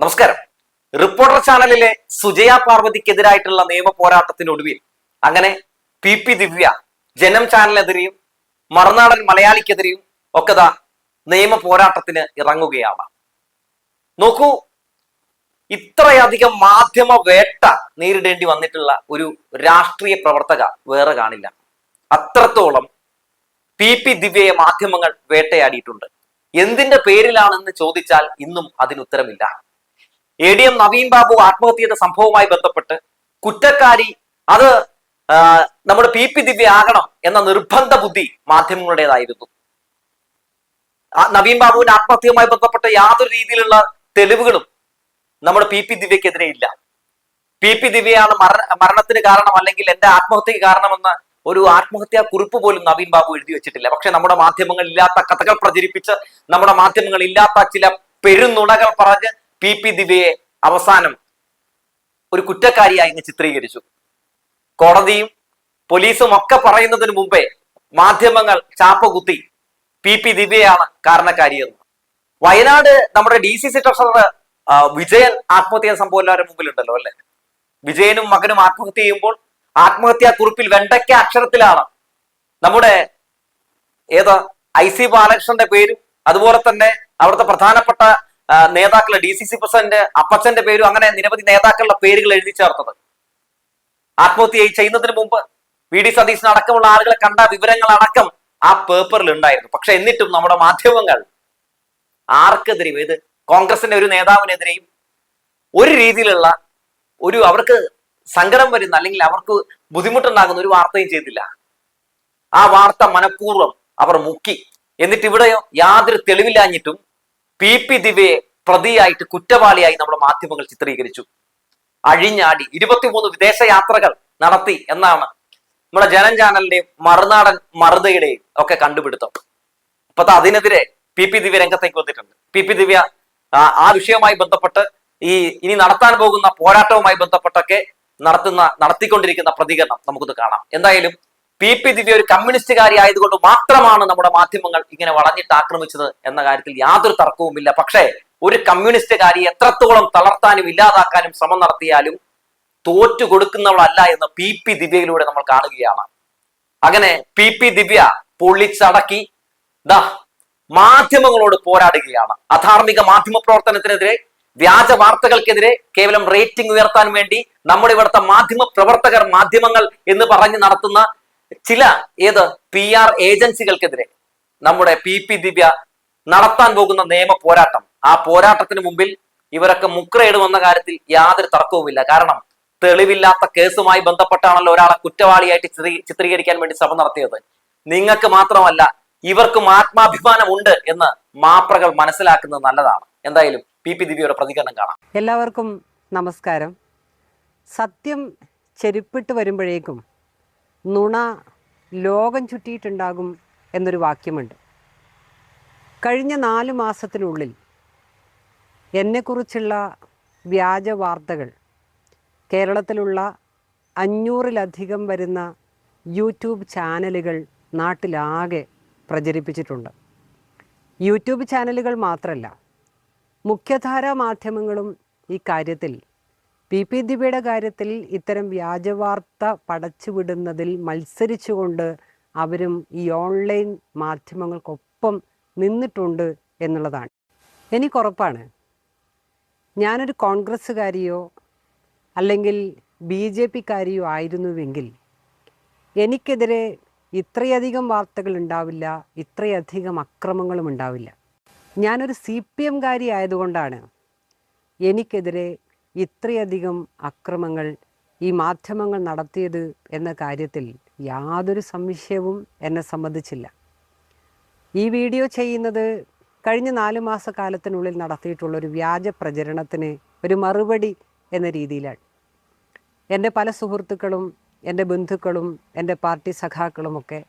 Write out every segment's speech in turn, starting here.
നമസ്കാരം. റിപ്പോർട്ടർ ചാനലിലെ സുജയ പാർവതിക്കെതിരായിട്ടുള്ള നിയമ പോരാട്ടത്തിനൊടുവിൽ അങ്ങനെ പി പി ദിവ്യ ജനം ചാനലിനെതിരെയും മറുനാടൻ മലയാളിക്കെതിരെയും ഒക്കെ നിയമ പോരാട്ടത്തിന് ഇറങ്ങുകയാണ്. നോക്കൂ ഇത്രയധികം മാധ്യമ വേട്ട നേരിടേണ്ടി വന്നിട്ടുള്ള ഒരു രാഷ്ട്രീയ പ്രവർത്തക വേറെ കാണില്ല. അത്രത്തോളം പി പി ദിവ്യയെ മാധ്യമങ്ങൾ വേട്ടയാടിയിട്ടുണ്ട്. എന്തിന്റെ പേരിലാണെന്ന് ചോദിച്ചാൽ ഇന്നും അതിന് ഉത്തരമില്ല. A D M Naveen Babu ആത്മഹത്യ സംഭവവുമായി ബന്ധപ്പെട്ട് കുറ്റക്കാരി അത് നമ്മുടെ പി പി ദിവ്യ ആകണം എന്ന നിർബന്ധ ബുദ്ധി മാധ്യമങ്ങളുടേതായിരുന്നു. നവീൻ ബാബുവിന്റെ ആത്മഹത്യയുമായി ബന്ധപ്പെട്ട യാതൊരു രീതിയിലുള്ള തെളിവുകളും നമ്മുടെ പി പി ദിവ്യക്കെതിരെ ഇല്ല. പി പി ദിവ്യയാണ് മരണ മരണത്തിന് കാരണം അല്ലെങ്കിൽ എന്റെ ആത്മഹത്യക്ക് കാരണമെന്ന് ഒരു ആത്മഹത്യാ കുറിപ്പ് പോലും നവീൻ ബാബു എഴുതി വെച്ചിട്ടില്ല. പക്ഷെ നമ്മുടെ മാധ്യമങ്ങൾ ഇല്ലാത്ത കഥകൾ പ്രചരിപ്പിച്ച് നമ്മുടെ മാധ്യമങ്ങൾ ഇല്ലാത്ത ചില പെരുന്നുണകൾ പറഞ്ഞ് പി പി ദിവ്യയെ അവസാനം ഒരു കുറ്റക്കാരിയായി ഇന്ന് ചിത്രീകരിച്ചു. കോടതിയും പോലീസും ഒക്കെ പറയുന്നതിന് മുമ്പേ മാധ്യമങ്ങൾ ചാപ്പ കുത്തി പി പി ദിവ്യയാണ് കാരണക്കാരിയെന്ന്. വയനാട് നമ്മുടെ D C C treasurer Vijayan ആത്മഹത്യ സംഭവം എല്ലാവരും മുമ്പിലുണ്ടല്ലോ അല്ലെ? വിജയനും മകനും ആത്മഹത്യ ചെയ്യുമ്പോൾ ആത്മഹത്യാ കുറിപ്പിൽ വെണ്ടയ്ക്ക അക്ഷരത്തിലാണ് നമ്മുടെ ഏതാ ഐ സി ബാലകൃഷ്ണന്റെ പേരും അതുപോലെ തന്നെ അവിടുത്തെ പ്രധാനപ്പെട്ട നേതാക്കളെ ഡി സി സി പ്രസിഡന്റ് അപ്പച്ചന്റെ പേരും അങ്ങനെ നിരവധി നേതാക്കളുടെ പേരുകൾ എഴുതി ചേർത്തത്. ആത്മഹത്യ ചെയ്യുന്നതിന് മുമ്പ് വി ഡി സതീശൻ അടക്കമുള്ള ആളുകളെ കണ്ട വിവരങ്ങൾ അടക്കം ആ പേപ്പറിൽ ഉണ്ടായിരുന്നു. പക്ഷെ എന്നിട്ടും നമ്മുടെ മാധ്യമങ്ങൾ ആർക്കെതിരെയും ഇത് കോൺഗ്രസിന്റെ ഒരു നേതാവിനെതിരെയും ഒരു രീതിയിലുള്ള ഒരു അവർക്ക് സങ്കടം വരുന്ന അല്ലെങ്കിൽ അവർക്ക് ബുദ്ധിമുട്ടുണ്ടാകുന്ന ഒരു വാർത്തയും ചെയ്തില്ല. ആ വാർത്ത മനഃപൂർവം അവർ മുക്കി. എന്നിട്ട് ഇവിടെയോ യാതൊരു തെളിവില്ലാഞ്ഞിട്ടും പി പി ദിവയെ പ്രതിയായിട്ട് കുറ്റവാളിയായി നമ്മുടെ മാധ്യമങ്ങൾ ചിത്രീകരിച്ചു. അഴിഞ്ഞാടി ഇരുപത്തിമൂന്ന് വിദേശ യാത്രകൾ നടത്തി എന്നാണ് നമ്മുടെ ജനം ചാനലിന്റെയും മറുനാടൻ മറുതയുടെയും ഒക്കെ കണ്ടുപിടുത്തം. അപ്പൊ അതിനെതിരെ പി പി ദിവ്യ രംഗത്തേക്ക് വന്നിട്ടുണ്ട്. പി പി ദിവ്യ ആ വിഷയവുമായി ബന്ധപ്പെട്ട് ഈ ഇനി നടത്താൻ പോകുന്ന പോരാട്ടവുമായി ബന്ധപ്പെട്ടൊക്കെ നടത്തുന്ന നടത്തിക്കൊണ്ടിരിക്കുന്ന പ്രതികരണം നമുക്കൊന്ന് കാണാം. എന്തായാലും പി പി ദിവ്യ ഒരു കമ്മ്യൂണിസ്റ്റുകാരി ആയതുകൊണ്ട് മാത്രമാണ് നമ്മുടെ മാധ്യമങ്ങൾ ഇങ്ങനെ വളഞ്ഞിട്ട് ആക്രമിച്ചത് എന്ന കാര്യത്തിൽ യാതൊരു തർക്കവുമില്ല. പക്ഷേ ഒരു കമ്മ്യൂണിസ്റ്റുകാരി എത്രത്തോളം തളർത്താനും ഇല്ലാതാക്കാനും ശ്രമം നടത്തിയാലും തോറ്റു കൊടുക്കുന്നവളല്ല എന്ന് പി പി ദിവ്യയിലൂടെ നമ്മൾ കാണുകയാണ്. അങ്ങനെ പി പി ദിവ്യ പൊള്ളിച്ചടക്കി ദാ മാധ്യമങ്ങളോട് പോരാടുകയാണ്. അധാർമിക മാധ്യമ പ്രവർത്തനത്തിനെതിരെ വ്യാജ വാർത്തകൾക്കെതിരെ കേവലം റേറ്റിംഗ് ഉയർത്താൻ വേണ്ടി നമ്മുടെ ഇവിടുത്തെ മാധ്യമ പ്രവർത്തകർ മാധ്യമങ്ങൾ എന്ന് പറഞ്ഞ് നടത്തുന്ന ചില ഏത് പി ആർ ഏജൻസികൾക്കെതിരെ നമ്മുടെ പി പി ദിവ്യ നടത്താൻ പോകുന്ന നിയമ പോരാട്ടം. ആ പോരാട്ടത്തിന് മുമ്പിൽ ഇവരൊക്കെ മുക്രയിടുമെന്ന കാര്യത്തിൽ യാതൊരു തർക്കവുമില്ല. കാരണം തെളിവില്ലാത്ത കേസുമായി ബന്ധപ്പെട്ടാണല്ലോ ഒരാളെ കുറ്റവാളിയായിട്ട് ചിത്രീ- ചിത്രീകരിക്കാൻ വേണ്ടി ശ്രമം നടത്തിയത്. നിങ്ങൾക്ക് മാത്രമല്ല ഇവർക്കും ആത്മാഭിമാനമുണ്ട് എന്ന് മാപ്രകൾ മനസ്സിലാക്കുന്നത് നല്ലതാണ്. എന്തായാലും പി പി ദിവ്യയുടെ പ്രതികരണം കാണാം. എല്ലാവർക്കും നമസ്കാരം. സത്യം ചെരുപ്പിട്ട് വരുമ്പോഴേക്കും നുണ ലോകം ചുറ്റിയിട്ടുണ്ടാകും എന്നൊരു വാക്യമുണ്ട്. കഴിഞ്ഞ നാല് മാസത്തിനുള്ളിൽ എന്നെക്കുറിച്ചുള്ള വ്യാജ വാർത്തകൾ കേരളത്തിലുള്ള അഞ്ഞൂറിലധികം വരുന്ന യൂട്യൂബ് ചാനലുകൾ നാട്ടിലാകെ പ്രചരിപ്പിച്ചിട്ടുണ്ട്. യൂട്യൂബ് ചാനലുകൾ മാത്രമല്ല മുഖ്യധാരാ മാധ്യമങ്ങളും ഈ കാര്യത്തിൽ പി. പി. ദിബിയുടെ കാര്യത്തിൽ ഇത്തരം വ്യാജവാർത്ത പടച്ചുവിടുന്നതിൽ മത്സരിച്ചുകൊണ്ട് അവരും ഈ ഓൺലൈൻ മാധ്യമങ്ങൾക്കൊപ്പം നിന്നിട്ടുണ്ട് എന്നുള്ളതാണ്. എനിക്കുറപ്പാണ് ഞാനൊരു കോൺഗ്രസ്സുകാരിയോ അല്ലെങ്കിൽ ബി ജെ പിക്കാരിയോ ആയിരുന്നുവെങ്കിൽ എനിക്കെതിരെ ഇത്രയധികം വാർത്തകൾ ഉണ്ടാവില്ല ഇത്രയധികം അക്രമങ്ങളും ഉണ്ടാവില്ല. ഞാനൊരു സി പി എംകാരി ആയതുകൊണ്ടാണ് എനിക്കെതിരെ ഇത്രയധികം അക്രമങ്ങൾ ഈ മാധ്യമങ്ങൾ നടത്തിയത് എന്ന കാര്യത്തിൽ യാതൊരു സംശയവും എന്നെ സംബന്ധിച്ചില്ല. ഈ വീഡിയോ ചെയ്യുന്നത് കഴിഞ്ഞ നാല് മാസക്കാലത്തിനുള്ളിൽ നടത്തിയിട്ടുള്ള ഒരു വ്യാജ പ്രചരണത്തിന് ഒരു മറുപടി എന്ന രീതിയിലാണ്. എന്റെ പല സുഹൃത്തുക്കളും എന്റെ ബന്ധുക്കളും എന്റെ പാർട്ടി സഖാക്കളുമൊക്കെ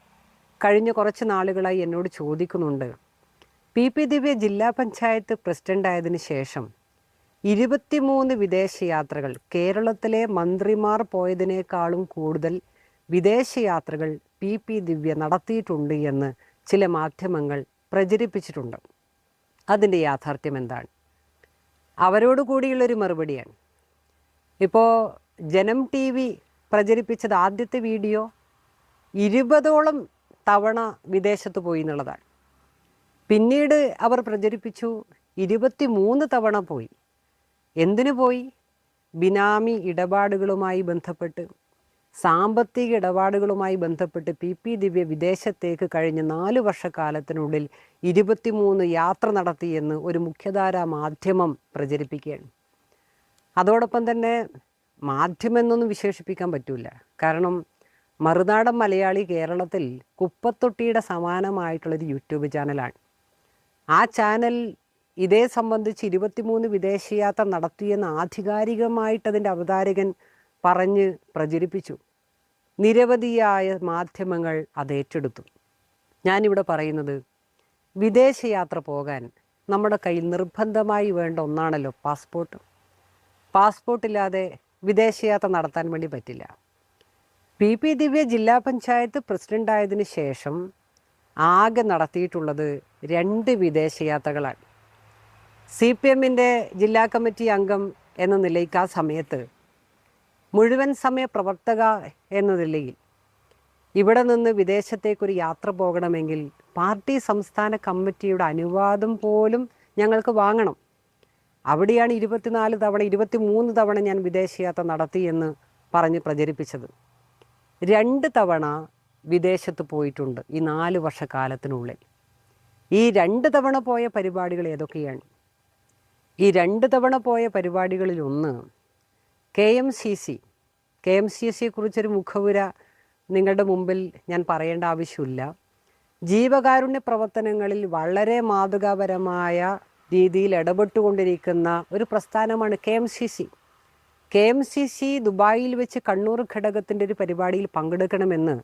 കഴിഞ്ഞ കുറച്ച് നാളുകളായി എന്നോട് ചോദിക്കുന്നുണ്ട് പി. പി. ദിവ്യ ജില്ലാ പഞ്ചായത്ത് പ്രസിഡന്റായതിനു ശേഷം ഇരുപത്തിമൂന്ന് വിദേശയാത്രകൾ കേരളത്തിലെ മന്ത്രിമാർ പോയതിനേക്കാളും കൂടുതൽ വിദേശയാത്രകൾ പി പി ദിവ്യ നടത്തിയിട്ടുണ്ട് എന്ന് ചില മാധ്യമങ്ങൾ പ്രചരിപ്പിച്ചിട്ടുണ്ട്. അതിന്റെ യാഥാർത്ഥ്യം എന്താണ്? അവരോട് കൂടിയുള്ളൊരു മറുപടിയാണ്. ഇപ്പോൾ ജനം ടി വി പ്രചരിപ്പിച്ചത് ആദ്യത്തെ വീഡിയോ ഇരുപതോളം തവണ വിദേശത്ത് പോയി എന്നുള്ളതാണ്. പിന്നീട് അവർ പ്രചരിപ്പിച്ചു ഇരുപത്തി തവണ പോയി. എന്തിനു പോയി? ബിനാമി ഇടപാടുകളുമായി ബന്ധപ്പെട്ട് സാമ്പത്തിക ഇടപാടുകളുമായി ബന്ധപ്പെട്ട് പി. പി. ദിവ്യ വിദേശത്തേക്ക് കഴിഞ്ഞ നാല് വർഷക്കാലത്തിനുള്ളിൽ ഇരുപത്തിമൂന്ന് യാത്ര നടത്തിയെന്ന് ഒരു മുഖ്യധാരാ മാധ്യമം പ്രചരിപ്പിക്കുകയാണ്. അതോടൊപ്പം തന്നെ മാധ്യമം എന്നൊന്നും വിശേഷിപ്പിക്കാൻ പറ്റില്ല കാരണം മറുനാടൻ മലയാളി കേരളത്തിൽ കുപ്പത്തൊട്ടിയുടെ സമാനമായിട്ടുള്ളൊരു യൂട്യൂബ് ചാനലാണ്. ആ ചാനൽ ഇതേ സംബന്ധിച്ച് ഇരുപത്തിമൂന്ന് വിദേശയാത്ര നടത്തിയെന്ന് ആധികാരികമായിട്ട് അതിന്റെ അവതാരകൻ പറഞ്ഞ് പ്രചരിപ്പിച്ചു. നിരവധിയായ മാധ്യമങ്ങൾ അത് ഏറ്റെടുത്തു. ഞാനിവിടെ പറയുന്നത് വിദേശയാത്ര പോകാൻ നമ്മുടെ കയ്യിൽ നിർബന്ധമായി വേണ്ട ഒന്നാണല്ലോ പാസ്പോർട്ട്. പാസ്പോർട്ടില്ലാതെ വിദേശയാത്ര നടത്താൻ വേണ്ടി പറ്റില്ല. പി പി ദിവ്യ ജില്ലാ പഞ്ചായത്ത് പ്രസിഡന്റായതിനു ശേഷം ആകെ നടത്തിയിട്ടുള്ളത് രണ്ട് വിദേശയാത്രകളാണ്. സി പി എമ്മിന്റെ ജില്ലാ കമ്മിറ്റി അംഗം എന്ന നിലയ്ക്ക് ആ സമയത്ത് മുഴുവൻ സമയ പ്രവർത്തക എന്ന നിലയിൽ ഇവിടെ നിന്ന് വിദേശത്തേക്കൊരു യാത്ര പോകണമെങ്കിൽ പാർട്ടി സംസ്ഥാന കമ്മിറ്റിയുടെ അനുവാദം പോലും ഞങ്ങൾക്ക് വാങ്ങണം. അവിടെയാണ് ഇരുപത്തിനാല് തവണ ഇരുപത്തി മൂന്ന് തവണ ഞാൻ വിദേശയാത്ര നടത്തിയെന്ന് പറഞ്ഞ് പ്രചരിപ്പിച്ചത്. രണ്ട് തവണ വിദേശത്ത് പോയിട്ടുണ്ട് ഈ നാല് വർഷക്കാലത്തിനുള്ളിൽ. ഈ രണ്ട് തവണ പോയ പരിപാടികൾ ഏതൊക്കെയാണ്? ഈ രണ്ട് തവണ പോയ പരിപാടികളിലൊന്ന് K M C C. K M C സിയെ കുറിച്ചൊരു മുഖവുര നിങ്ങളുടെ മുമ്പിൽ ഞാൻ പറയേണ്ട ആവശ്യമില്ല. ജീവകാരുണ്യ പ്രവർത്തനങ്ങളിൽ വളരെ മാതൃകാപരമായ രീതിയിൽ ഇടപെട്ടുകൊണ്ടിരിക്കുന്ന ഒരു പ്രസ്ഥാനമാണ് K M C C. K M C C ദുബായിൽ വെച്ച് കണ്ണൂർ ഘടകത്തിന്റെ ഒരു പരിപാടിയിൽ പങ്കെടുക്കണമെന്ന്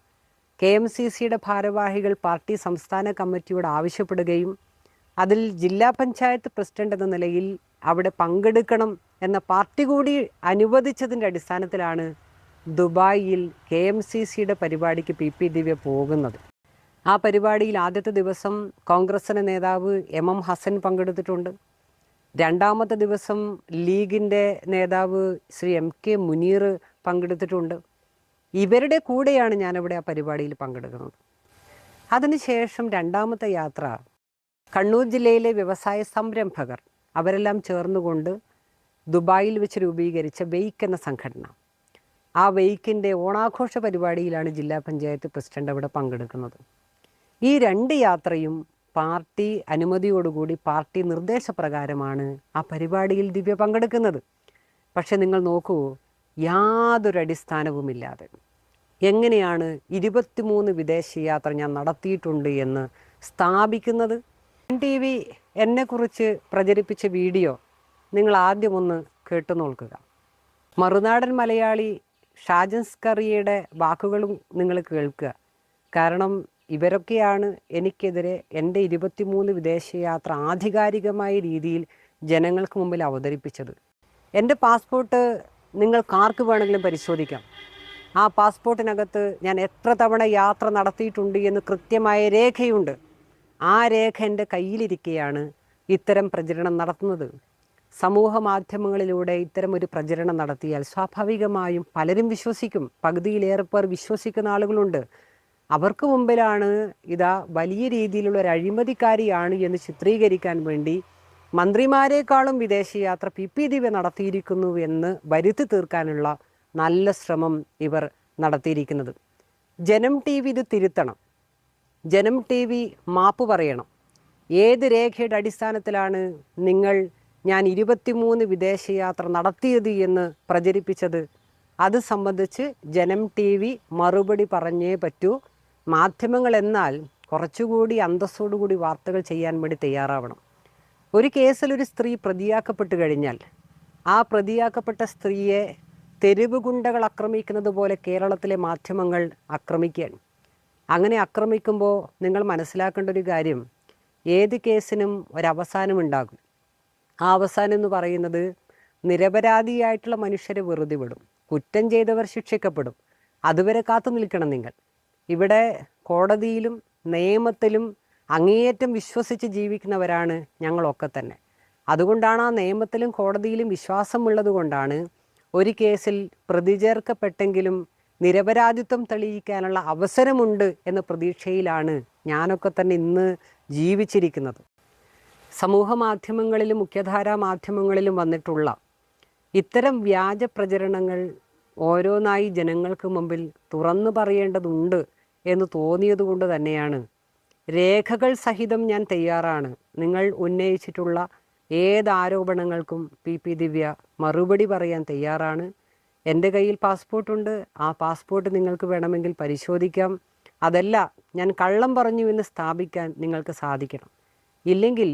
കെ എം സി സിയുടെ ഭാരവാഹികൾ പാർട്ടി സംസ്ഥാന കമ്മിറ്റിയോട് ആവശ്യപ്പെടുകയും അതിൽ ജില്ലാ പഞ്ചായത്ത് പ്രസിഡന്റ് എന്ന നിലയിൽ അവിടെ പങ്കെടുക്കണം എന്ന പാർട്ടി കൂടി അനുവദിച്ചതിന്റെ അടിസ്ഥാനത്തിലാണ് ദുബായിൽ കെ എം സി സിയുടെ പരിപാടിക്ക് പി പി ദിവ്യ പോകുന്നത്. ആ പരിപാടിയിൽ ആദ്യത്തെ ദിവസം കോൺഗ്രസിന്റെ നേതാവ് എം എം ഹസൻ പങ്കെടുത്തിട്ടുണ്ട്. രണ്ടാമത്തെ ദിവസം ലീഗിന്റെ നേതാവ് ശ്രീ എം കെ മുനീർ പങ്കെടുത്തിട്ടുണ്ട്. ഇവരുടെ കൂടെയാണ് ഞാനിവിടെ ആ പരിപാടിയിൽ പങ്കെടുക്കുന്നത്. അതിനുശേഷം രണ്ടാമത്തെ യാത്ര കണ്ണൂർ ജില്ലയിലെ വ്യവസായ സംരംഭകർ അവരെല്ലാം ചേർന്നുകൊണ്ട് ദുബായിൽ വെച്ച് രൂപീകരിച്ച വെയ്ക്ക് എന്ന സംഘടന. ആ വെയ്ക്കിന്റെ ഓണാഘോഷ പരിപാടിയിലാണ് ജില്ലാ പഞ്ചായത്ത് പ്രസിഡന്റ് അവിടെ പങ്കെടുക്കുന്നത്. ഈ രണ്ട് യാത്രയും പാർട്ടി അനുമതിയോടുകൂടി പാർട്ടി നിർദ്ദേശപ്രകാരമാണ് ആ പരിപാടിയിൽ ദിവ്യ പങ്കെടുക്കുന്നത്. പക്ഷെ നിങ്ങൾ നോക്കൂ യാതൊരു അടിസ്ഥാനവുമില്ലാതെ എങ്ങനെയാണ് ഇരുപത്തിമൂന്ന് വിദേശയാത്ര ഞാൻ നടത്തിയിട്ടുണ്ട് എന്ന് സ്ഥാപിക്കുന്നത്? ടി വി എന്നെക്കുറിച്ച് പ്രചരിപ്പിച്ച വീഡിയോ നിങ്ങൾ ആദ്യം ഒന്ന് കേട്ടു നോക്കുക. മറുനാടൻ മലയാളി ഷാജൻസ് കറിയുടെ വാക്കുകളും നിങ്ങൾ കേൾക്കുക. കാരണം ഇവരൊക്കെയാണ് എനിക്കെതിരെ എന്റെ ഇരുപത്തിമൂന്ന് വിദേശയാത്ര ആധികാരികമായ രീതിയിൽ ജനങ്ങൾക്ക് മുമ്പിൽ അവതരിപ്പിച്ചത്. എന്റെ പാസ്പോർട്ട് നിങ്ങൾ കാർക്ക് വേണമെങ്കിലും പരിശോധിക്കാം. ആ പാസ്പോർട്ടിനകത്ത് ഞാൻ എത്ര തവണ യാത്ര നടത്തിയിട്ടുണ്ട് എന്ന് കൃത്യമായ രേഖയുണ്ട്. ആ രേഖ എന്റെ കയ്യിലിരിക്കുകയാണ് ഇത്തരം പ്രചരണം നടത്തുന്നത്. സമൂഹ മാധ്യമങ്ങളിലൂടെ ഇത്തരം ഒരു പ്രചരണം നടത്തിയാൽ സ്വാഭാവികമായും പലരും വിശ്വസിക്കും. പകുതിയിലേറെ പേർ വിശ്വസിക്കുന്ന ആളുകളുണ്ട്. അവർക്ക് മുമ്പിലാണ് ഇതാ വലിയ രീതിയിലുള്ള ഒരു അഴിമതിക്കാരിയാണ് എന്ന് ചിത്രീകരിക്കാൻ വേണ്ടി മന്ത്രിമാരെക്കാളും വിദേശയാത്ര പി പി ദിവ്യ നടത്തിയിരിക്കുന്നു എന്ന് വരുത്തി തീർക്കാനുള്ള നല്ല ശ്രമം ഇവർ നടത്തിയിരിക്കുന്നത്. ജനം ടി വി ഇത് തിരുത്തണം. ജനം ടി വി മാപ്പ് പറയണം. ഏത് രേഖയുടെ അടിസ്ഥാനത്തിലാണ് നിങ്ങൾ ഞാൻ ഇരുപത്തിമൂന്ന് വിദേശയാത്ര നടത്തിയത് എന്ന് പ്രചരിപ്പിച്ചത്? അത് സംബന്ധിച്ച് ജനം ടി വി മറുപടി പറഞ്ഞേ പറ്റൂ. മാധ്യമങ്ങൾ എന്നാൽ കുറച്ചുകൂടി അന്തസ്സോടുകൂടി വാർത്തകൾ ചെയ്യാൻ വേണ്ടി തയ്യാറാവണം. ഒരു കേസിൽ ഒരു സ്ത്രീ പ്രതിയാക്കപ്പെട്ട് കഴിഞ്ഞാൽ ആ പ്രതിയാക്കപ്പെട്ട സ്ത്രീയെ തെരുവ് ഗുണ്ടകൾ ആക്രമിക്കുന്നത് പോലെ കേരളത്തിലെ മാധ്യമങ്ങൾ ആക്രമിക്കുകയാണ്. അങ്ങനെ ആക്രമിക്കുമ്പോൾ നിങ്ങൾ മനസ്സിലാക്കേണ്ട ഒരു കാര്യം ഏത് കേസിനും ഒരവസാനം ഉണ്ടാകും. ആ അവസാനം എന്ന് പറയുന്നത് നിരപരാധിയായിട്ടുള്ള മനുഷ്യരെ വെറുതെ വിടും കുറ്റം ചെയ്തവർ ശിക്ഷിക്കപ്പെടും. അതുവരെ കാത്തു നിൽക്കണം നിങ്ങൾ. ഇവിടെ കോടതിയിലും നിയമത്തിലും അങ്ങേയറ്റം വിശ്വസിച്ച് ജീവിക്കുന്നവരാണ് ഞങ്ങളൊക്കെ തന്നെ. അതുകൊണ്ടാണ് ആ നിയമത്തിലും കോടതിയിലും വിശ്വാസമുള്ളത് കൊണ്ടാണ് ഒരു കേസിൽ പ്രതി ചേർക്കപ്പെട്ടെങ്കിലും നിരപരാധിത്വം തെളിയിക്കാനുള്ള അവസരമുണ്ട് എന്ന പ്രതീക്ഷയിലാണ് ഞാനൊക്കെ തന്നെ ഇന്ന് ജീവിച്ചിരിക്കുന്നത്. സമൂഹ മാധ്യമങ്ങളിലും മുഖ്യധാരാ മാധ്യമങ്ങളിലും വന്നിട്ടുള്ള ഇത്തരം വ്യാജ പ്രചരണങ്ങൾ ഓരോന്നായി ജനങ്ങൾക്ക് മുമ്പിൽ തുറന്നു പറയേണ്ടതുണ്ട് എന്ന് തോന്നിയതുകൊണ്ട് തന്നെയാണ്. രേഖകൾ സഹിതം ഞാൻ തയ്യാറാണ്. നിങ്ങൾ ഉന്നയിച്ചിട്ടുള്ള ഏത് ആരോപണങ്ങൾക്കും പി പി ദിവ്യ മറുപടി പറയാൻ തയ്യാറാണ്. എന്റെ കയ്യിൽ പാസ്പോർട്ടുണ്ട്. ആ പാസ്പോർട്ട് നിങ്ങൾക്ക് വേണമെങ്കിൽ പരിശോധിക്കാം. അതല്ല ഞാൻ കള്ളം പറഞ്ഞു എന്ന് സ്ഥാപിക്കാൻ നിങ്ങൾക്ക് സാധിക്കണം. ഇല്ലെങ്കിൽ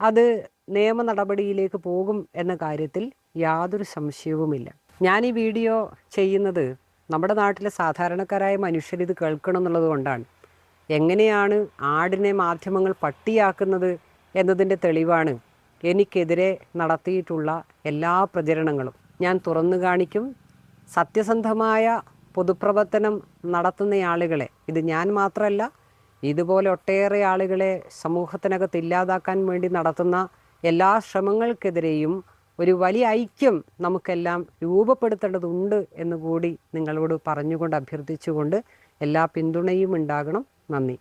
അത് നിയമ നടപടിയിലേക്ക് പോകും എന്ന കാര്യത്തിൽ യാതൊരു സംശയവുമില്ല. ഞാൻ ഈ വീഡിയോ ചെയ്യുന്നത് നമ്മുടെ നാട്ടിലെ സാധാരണക്കാരായ മനുഷ്യർ ഇത് കേൾക്കണം എന്നുള്ളത് കൊണ്ടാണ്. എങ്ങനെയാണ് ആടിനെ മാധ്യമങ്ങൾ പട്ടിയാക്കുന്നത് എന്നതിന്റെ തെളിവാണ് എനിക്കെതിരെ നടത്തിയിട്ടുള്ള എല്ലാ പ്രചരണങ്ങളും. ഞാൻ തുറന്നു കാണിക്കും സത്യസന്ധമായ പൊതുപ്രവർത്തനം നടത്തുന്ന ആളുകളെ ഇത് ഞാൻ മാത്രമല്ല ഇതുപോലെ ഒട്ടേറെ ആളുകളെ സമൂഹത്തിനകത്ത് ഇല്ലാതാക്കാൻ വേണ്ടി നടത്തുന്ന എല്ലാ ശ്രമങ്ങൾക്കെതിരെയും ഒരു വലിയ ഐക്യം നമുക്കെല്ലാം രൂപപ്പെടുത്തേണ്ടതുണ്ട് എന്നുകൂടി നിങ്ങളോട് പറഞ്ഞുകൊണ്ട് അഭ്യർത്ഥിച്ചുകൊണ്ട് എല്ലാ പിന്തുണയും ഉണ്ടാകണം. നന്ദി.